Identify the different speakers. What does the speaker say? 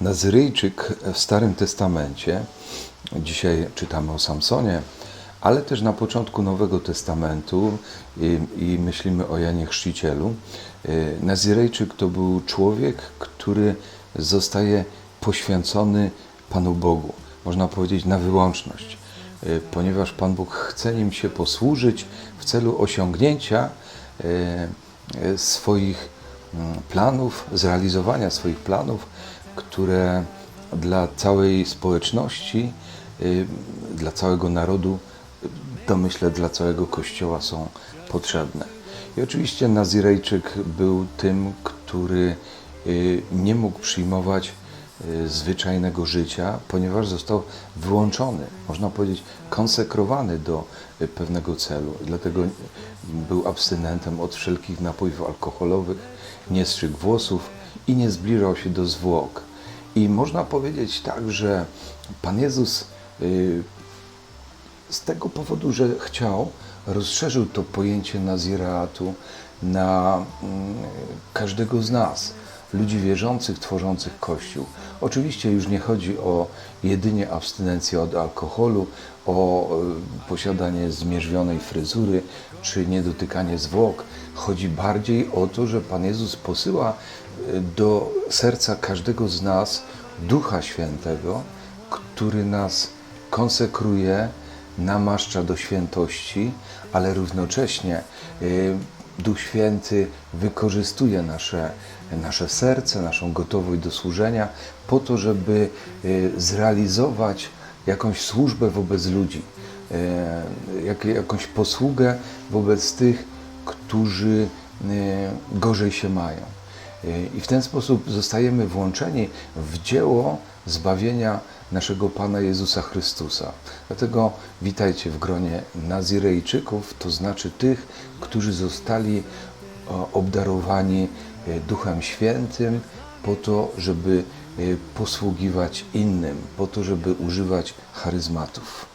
Speaker 1: Nazyryjczyk w Starym Testamencie, dzisiaj czytamy o Samsonie, ale też na początku Nowego Testamentu i, i myślimy o Janie Chrzcicielu. Y, Nazirejczyk to był człowiek, który zostaje poświęcony Panu Bogu, można powiedzieć na wyłączność, y, ponieważ Pan Bóg chce nim się posłużyć w celu osiągnięcia y, swoich mm, planów, zrealizowania swoich planów, które dla całej społeczności, y, dla całego narodu, to myślę dla całego Kościoła są potrzebne. I oczywiście Nazirejczyk był tym, który y, nie mógł przyjmować y, zwyczajnego życia, ponieważ został wyłączony, można powiedzieć, konsekrowany do pewnego celu. Dlatego był abstynentem od wszelkich napojów alkoholowych, nie strzygł włosów i nie zbliżał się do zwłok. I można powiedzieć tak, że Pan Jezus y, z tego powodu, że chciał, rozszerzył to pojęcie Nazireatu na mm, każdego z nas, ludzi wierzących, tworzących Kościół. Oczywiście już nie chodzi o jedynie abstynencję od alkoholu, o y, posiadanie zmierzwionej fryzury, czy niedotykanie zwłok. Chodzi bardziej o to, że Pan Jezus posyła y, do serca każdego z nas Ducha Świętego, który nas konsekruje, namaszcza do świętości, ale równocześnie y, Duch Święty wykorzystuje nasze, nasze serce, naszą gotowość do służenia, po to, żeby y, zrealizować jakąś służbę wobec ludzi, jak, jakąś posługę wobec tych, którzy y, gorzej się mają. Y, I w ten sposób zostajemy włączeni w dzieło zbawienia naszego Pana Jezusa Chrystusa. Dlatego witajcie w gronie Nazirejczyków, to znaczy tych, którzy zostali o, obdarowani Duchem Świętym po to, żeby posługiwać innym, po to, żeby używać charyzmatów.